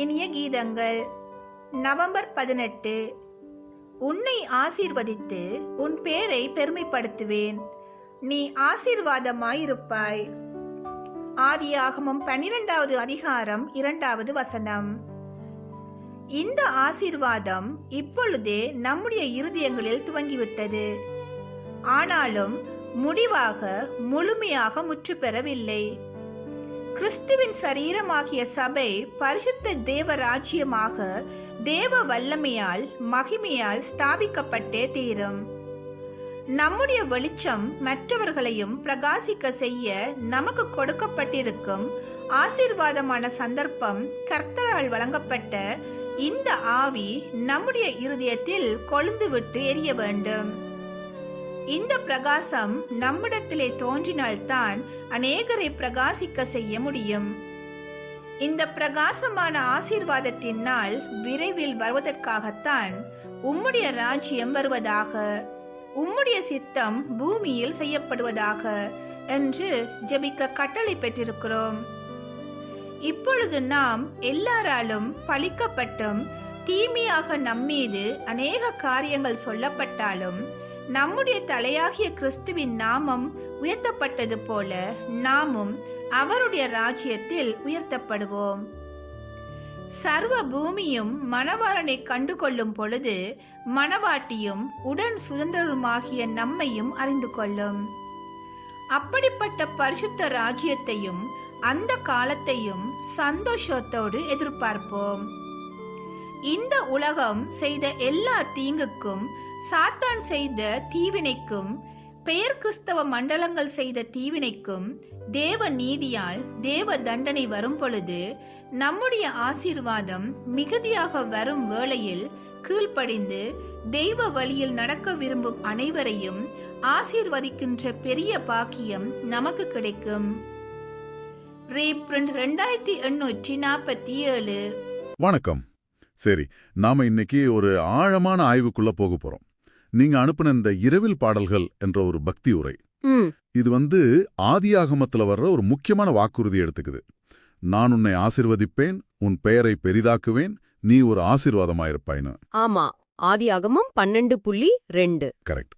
இனிய கீதங்கள். நவம்பர் பதினெட்டு. உன்னை ஆசீர்வதித்து உன் பேரை பெருமைப்படுத்துவேன். நீ ஆசீர்வாதமாயிருப்பாய். ஆதியாகமும் பன்னிரெண்டாவது அதிகாரம் இரண்டாவது வசனம். இந்த ஆசீர்வாதம் இப்பொழுதே நம்முடைய இருதயங்களில் துவங்கிவிட்டது. ஆனாலும் முடிவாக முழுமையாக முற்று பெறவில்லை கிறிஸ்துவின் சரீரமாகிய சபை பரிசுத்த தேவ ராஜ்யமாக தேவ வல்லமையால் மகிமையால் ஸ்தாபிக்கப்பட்டே தீரும். நம்முடைய வெளிச்சம் மற்றவர்களையும் பிரகாசிக்க செய்ய நமக்கு கொடுக்கப்பட்டிருக்கும் ஆசீர்வாதமான சந்தர்ப்பம் கர்த்தரால் வழங்கப்பட்ட இந்த ஆவி நம்முடைய இருதயத்தில் கொழுந்து விட்டு எரிய வேண்டும். இந்த பிரகாசம் நம்மிடத்திலே தோன்றினால்தான் அநேகரை பிரகாசிக்க செய்ய முடியும். இந்த பிரகாசமான ஆசீர்வாதத்தின் நாள் விரைவில் வருவதற்காகத்தான் உம்முடைய ராஜ்யம் வருவதாக உம்முடைய சித்தம் பூமியில் செய்யப்படுவதாக என்று ஜெபிக்க கட்டளை பெற்றிருக்கிறோம். இப்பொழுது நாம் எல்லாராலும் பழிக்கப்பட்டும் தீமையாக நம்மீது அநேக காரியங்கள் சொல்லப்பட்டாலும் நம்முடைய தலையாகிய கிறிஸ்துவின் நாமம் உயர்த்தப்பட்டது போல நாமும் அவருடைய ராஜ்யத்தில் உயர்த்தப்படுவோம். சர்வ பூமியும் மணவாளனை கண்டு கொள்ளும் பொழுது மணவாட்டியும் உடன் சுதந்திரமாகிய நம்மையும் அறிந்து கொள்ளும். அப்படிப்பட்ட பரிசுத்த ராஜ்யத்தையும் அந்த காலத்தையும் சந்தோஷத்தோடு எதிர்பார்ப்போம். இந்த உலகம் செய்த எல்லா தீங்குக்கும் சாத்தான் செய்த தீவினைக்கும் பெயர் கிறிஸ்தவ மண்டலங்கள் செய்த தீவினைக்கும் தேவ நீதியால் தேவ தண்டனை வரும் பொழுது நம்முடைய ஆசீர்வாதம் மிகுதியாக வரும் வேளையில் கீழ்ப்படிந்து தெய்வ வழியில் நடக்க விரும்பும் அனைவரையும் ஆசீர்வதிக்கின்ற பெரிய பாக்கியம் நமக்கு கிடைக்கும். ரீப்ரிண்ட் ரெண்டாயிரத்தி எண்ணூற்றி நாற்பத்தி ஏழு. வணக்கம். சரி நாம இன்னைக்கு ஒரு ஆழமான ஆய்வுக்குள்ள போக போறோம். நீங்க அனுப்புன இந்த இரவில் பாடல்கள் என்ற ஒரு பக்தி உரை. இது வந்து ஆதியாகமத்துல வர்ற ஒரு முக்கியமான வாக்குறுதி எடுத்துக்குது. நான் உன்னை ஆசிர்வதிப்பேன் உன் பெயரை பெரிதாக்குவேன் நீ ஒரு ஆசீர்வாதமாயிருப்பாய்னு ஆமா ஆதியாகமம் பன்னெண்டு புள்ளி ரெண்டு. கரெக்ட்.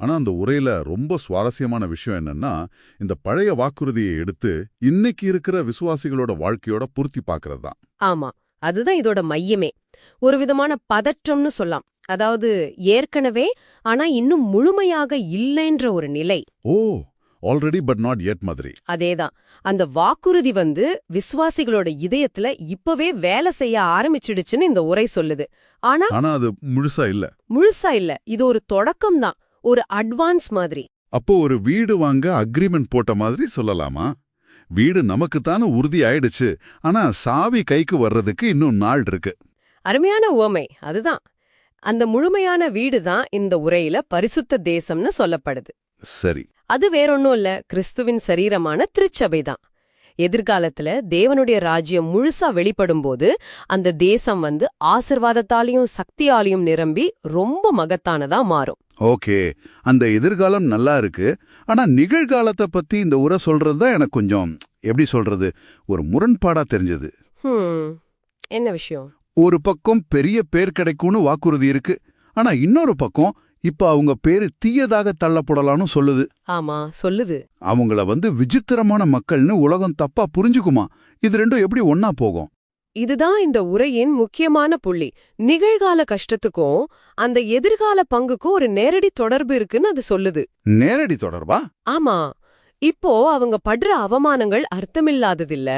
ஆனா அந்த உரையில ரொம்ப சுவாரஸ்யமான விஷயம் என்னன்னா இந்த பழைய வாக்குறுதியை எடுத்து இன்னைக்கு இருக்கிற விசுவாசிகளோட வாழ்க்கையோட பூர்த்தி பார்க்கறது தான் ஆமா அதுதான் இதோட மையமே. ஒரு விதமான பதற்றம்னு சொல்லலாம். அதாவது ஏற்கனவே ஆனா இன்னும் முழுமையாக இல்லைன்ற ஒரு நிலை. ஓ ஆல்ரெடி பட் நாட் yet மாதிரி. அதேதான். அந்த வாக்குறுதி வந்து விசுவாசிகளோட இதயத்துல இப்பவே வேலை செய்ய ஆரம்பிச்சிடுச்சுன்னு இந்த உரை சொல்லுது. ஆனா ஆனா அது முழுசா இல்ல. முழுசா இல்ல. இது ஒரு தொடக்கம் தான். ஒரு அட்வான்ஸ் மாதிரி. அப்போ ஒரு வீடு வாங்க அக்ரிமெண்ட் போட்ட மாதிரி சொல்லலாமா? வீடு நமக்குத்தானே உறுதி ஆயிடுச்சு. ஆனா சாவி கைக்கு வர்றதுக்கு இன்னும் நாள் இருக்கு. அருமையான உவமை. அதுதான். அந்த முழுமையான வீடு தான் இந்த உரையில பரிசுத்த தேசம்னு சொல்லப்படுது. சரி. அது வேறொன்னும் இல்ல. கிறிஸ்துவின் சரீரமான திருச்சபை தான் எதிர்காலத்துல தேவனுடைய ராஜ்யம் முழுசா வெளிப்படும்போது அந்த தேசம் வந்து ஆசிர்வாதத்தாலையும் சக்தியாலையும் நிரம்பி ரொம்ப மகத்தானதா மாறும். ஓகே. அந்த எதிர்காலம் நல்லா இருக்கு. ஆனா நிகழ்காலத்தை பத்தி இந்த உரை சொல்றது தான் எனக்கு கொஞ்சம் எப்படி சொல்றது ஒரு முரண்பாடா தெரிஞ்சது. என்ன விஷயம்? ஒரு பக்கம் பெரிய பேர் கிடைக்கும்னு வாக்குறுதி இருக்கு. ஆனா இன்னொரு பக்கம் இப்ப அவங்க பேரு தீயதாக தள்ளப்படலாம்னு சொல்லுது. ஆமா சொல்லுது. அவங்கள வந்து விசித்திரமான மக்கள்னு உலகம் தப்பா புரிஞ்சுக்குமா? இது ரெண்டும் எப்படி ஒன்னா போகும்? இதுதான் இந்த உரையின் முக்கியமான புள்ளி. நிகழ்கால கஷ்டத்துக்கும் அந்த எதிர்கால பங்குக்கும் ஒரு நேரடி தொடர்பு இருக்குன்னு அது சொல்லுது. நேரடி தொடர்பா? ஆமா. இப்போ அவங்க படுற அவமானங்கள் அர்த்தமில்லாததில்ல.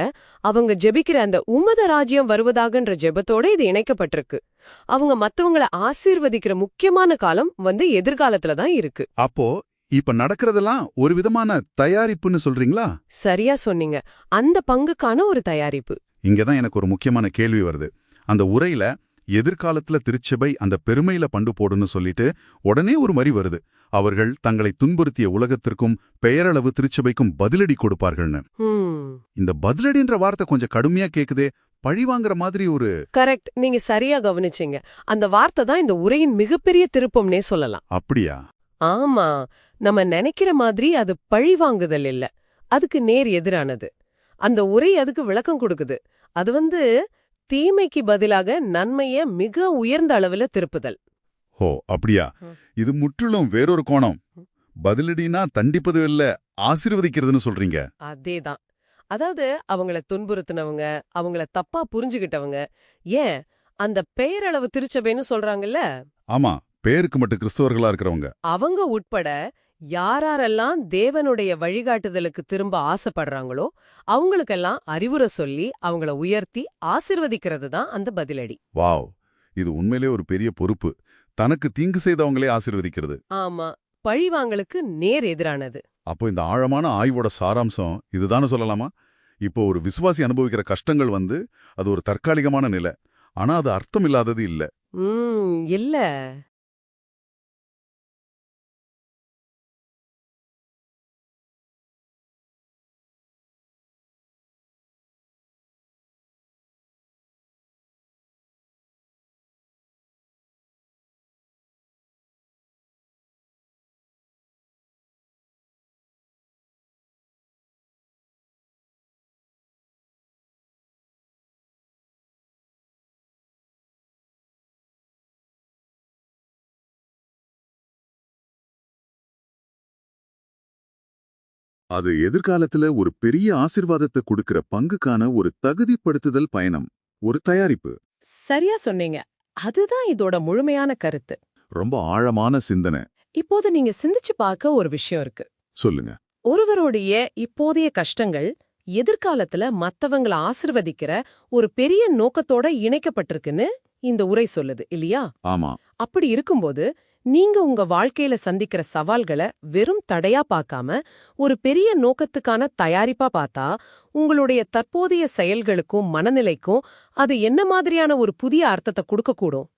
அவங்க ஜெபிக்கிற அந்த உமத ராஜ்யம் வருவதாகன்ற ஜெபத்தோட இது இணைக்கப்பட்டிருக்கு. அவங்க மத்தவங்கள ஆசீர்வதிக்கிற முக்கியமான காலம் வந்து எதிர்காலத்துல தான் இருக்கு. அப்போ இப்ப நடக்கிறதெல்லாம் ஒரு விதமான தயாரிப்புன்னு சொல்றீங்களா? சரியா சொன்னீங்க. அந்த பங்குக்கான ஒரு தயாரிப்பு. இங்கதான் எனக்கு ஒரு முக்கியமான கேள்வி வருது. அந்த உரையில எதிர்காலத்துல திருச்சபை அந்த பெருமையில பண்டு போடுன்னு சொல்லிட்டு உடனே ஒரு மறி வருது. அவர்கள் தங்களை துன்புறுத்திய உலகத்திற்கும் பெயரளவு திருச்சபைக்கும் பதிலடி கொடுப்பார்கள்னு. இந்த பதிலடின்ற வார்த்தை கொஞ்சம் கடுமையா கேக்குதே பழிவாங்கிற மாதிரி ஒரு கரெக்ட். நீங்க சரியா கவனிச்சீங்க. அந்த வார்த்தை தான் இந்த உரையின் மிகப்பெரிய திருப்பம்னே சொல்லலாம். அப்படியா? ஆமா. நம்ம நினைக்கிற மாதிரி அது பழிவாங்குதல் இல்ல. அதுக்கு நேர் எதிரானது. அந்த உரை அதுக்கு விளக்கம் கொடுக்குது. அது வந்து தீமைக்கு பதிலாக நன்மைய மிக உயர்ந்த அளவுல திருப்புதல். ஹோ அப்படியா. இது முற்றிலும் வேறொரு கோணம். பதிலடினா தண்டிப்பது இல்ல ஆசீர்வதிக்கிறதுன்னு சொல்றீங்க. அதேதான். அதாவது அவங்கள துன்புறுத்தினவங்க அவங்கள தப்பா புரிஞ்சுகிட்டவங்க ஏன் அந்த பெயரளவு திருச்சபைன்னு சொல்றாங்கல்ல? ஆமா பேருக்கு மட்டும் கிறிஸ்தவர்களா இருக்கிறவங்க. அவங்க உட்பட யாரெல்லாம் தேவனுடைய வழிகாட்டுதலுக்கு திரும்ப ஆசைப்படுறாங்களோ அவங்களுக்கெல்லாம் அறிவுரை சொல்லி அவங்கள உயர்த்தி ஆசிர்வதிக்கிறது தான் அந்த பதிலடி. வாவ். இது உண்மையிலே ஒரு பெரிய பொறுப்பு. தனக்கு தீங்கு செய்தவங்களே ஆசீர்வதிக்கிறது. ஆமா. பழிவாங்களுக்கு நேர் எதிரானது. அப்போ இந்த ஆழமான ஆய்வோட சாராம்சம் இதுதானே சொல்லலாமா? இப்போ ஒரு விசுவாசி அனுபவிக்கிற கஷ்டங்கள் வந்து அது ஒரு தற்காலிகமான நிலை. ஆனா அது அர்த்தம் இல்லாதது இல்ல இல்ல. அது எதிர்காலத்துல ஒரு பெரிய ஆசிர்வாதத்தை கொடுக்கிற பங்குக்கான ஒரு தகுதிப்படுத்துதல் பயணம் ஒரு தயாரிப்பு. சரியா சொன்னீங்க. அதுதான் இதோட முழுமையான கருத்து. ரொம்ப ஆழமான சிந்தனை. இப்போது நீங்க சிந்திச்சு பார்க்க ஒரு விஷயம் இருக்கு. சொல்லுங்க. ஒருவருடைய இப்போதைய கஷ்டங்கள் எதிர்காலத்துல மத்தவங்கள ஆசிர்வதிக்கிற ஒரு பெரிய நோக்கத்தோட இணைக்கப்பட்டிருக்குன்னு இந்த உரை சொல்லுது இல்லையா? ஆமா. அப்படி இருக்கும்போது நீங்க உங்க வாழ்க்கையில சந்திக்கிற சவால்களை வெறும் தடையா பார்க்காம ஒரு பெரிய நோக்கத்துக்கான தயாரிப்பா பார்த்தா உங்களுடைய தற்போதைய செயல்களுக்கும் மனநிலைக்கும் அது என்ன மாதிரியான ஒரு புதிய அர்த்தத்தை கொடுக்கக்கூடும்?